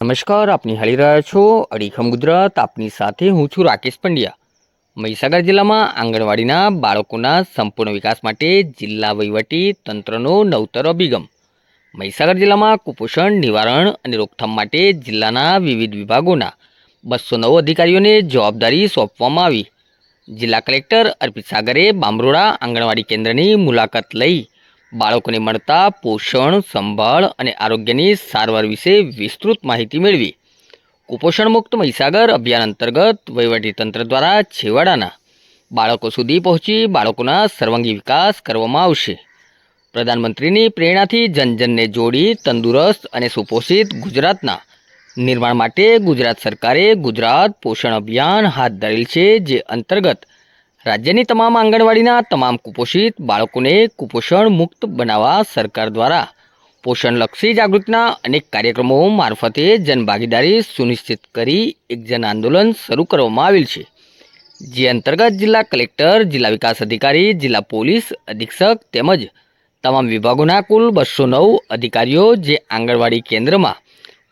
નમસ્કાર, આપની હાલી રહ્યા છો અડીખમ ગુજરાત. આપની સાથે હું છું રાકેશ પંડ્યા. મહીસાગર જિલ્લામાં આંગણવાડીના બાળકોના સંપૂર્ણ વિકાસ માટે જિલ્લા વહીવટી તંત્રનો નવતર અભિગમ. મહીસાગર જિલ્લામાં કુપોષણ, નિવારણ અને રોકથામ માટે જિલ્લાના વિવિધ વિભાગોના બસો નવ અધિકારીઓને જવાબદારી સોંપવામાં આવી. જિલ્લા કલેક્ટર અર્પિત સાગરે બામરોડા આંગણવાડી કેન્દ્રની મુલાકાત લઈ બાળકોને મળતા પોષણ, સંભાળ અને આરોગ્યની સારવાર વિશે વિસ્તૃત માહિતી મેળવી. કુપોષણ મુક્ત મહીસાગર અભિયાન અંતર્ગત વહીવટીતંત્ર દ્વારા છેવાડાના બાળકો સુધી પહોંચી બાળકોના સર્વાંગી વિકાસ કરવામાં આવશે. પ્રધાનમંત્રીની પ્રેરણાથી જનજનને જોડી તંદુરસ્ત અને સુપોષિત ગુજરાતના નિર્માણ માટે ગુજરાત સરકારે ગુજરાત પોષણ અભિયાન હાથ ધરેલ છે, જે અંતર્ગત રાજ્યની તમામ આંગણવાડીના તમામ કુપોષિત બાળકોને કુપોષણ મુક્ત બનાવવા સરકાર દ્વારા પોષણલક્ષી જાગૃતિના અનેક કાર્યક્રમો મારફતે જનભાગીદારી સુનિશ્ચિત કરી એક જન આંદોલન શરૂ કરવામાં આવેલ છે. જે અંતર્ગત જિલ્લા કલેક્ટર, જિલ્લા વિકાસ અધિકારી, જિલ્લા પોલીસ અધિક્ષક તેમજ તમામ વિભાગોના કુલ બસો નવ અધિકારીઓ જે આંગણવાડી કેન્દ્રમાં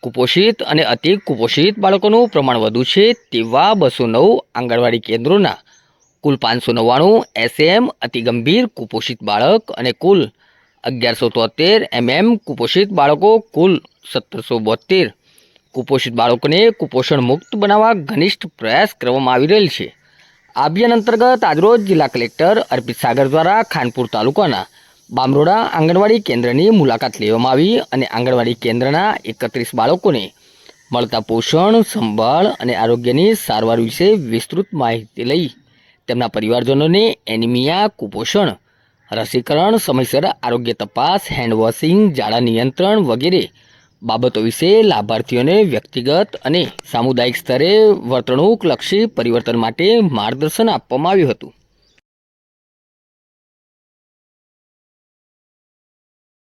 કુપોષિત અને અતિ કુપોષિત બાળકોનું પ્રમાણ વધુ છે તેવા બસો નવ આંગણવાડી કેન્દ્રોના કુલ પાંચસો નવ્વાણું એસએમ અતિ ગંભીર કુપોષિત બાળક અને કુલ અગિયારસો તોતેર એમએમ કુપોષિત બાળકો કુલ સત્તરસો બોતેર કુપોષિત બાળકોને કુપોષણ મુક્ત બનાવવા ઘનિષ્ઠ પ્રયાસ કરવામાં આવી રહેલ છે. આ અભિયાન અંતર્ગત આજરોજ જિલ્લા કલેક્ટર અર્પિત સાગર દ્વારા ખાનપુર તાલુકાના બામરોડા આંગણવાડી કેન્દ્રની મુલાકાત લેવામાં આવી અને આંગણવાડી કેન્દ્રના એકત્રીસ બાળકોને મળતા પોષણ, સંભાળ અને આરોગ્યની સારવાર વિશે વિસ્તૃત માહિતી લઈ તેમના પરિવારજનોને એનિમિયા, કુપોષણ, રસીકરણ, સમયસર આરોગ્ય તપાસ હેન્ડ વોશિંગ ઝાડા નિયંત્રણ વગેરે બાબતો વિશે લાભાર્થીઓને વ્યક્તિગત અને સામુદાયિક સ્તરે વર્તણૂકલક્ષી પરિવર્તન માટે માર્ગદર્શન આપવામાં આવ્યું હતું.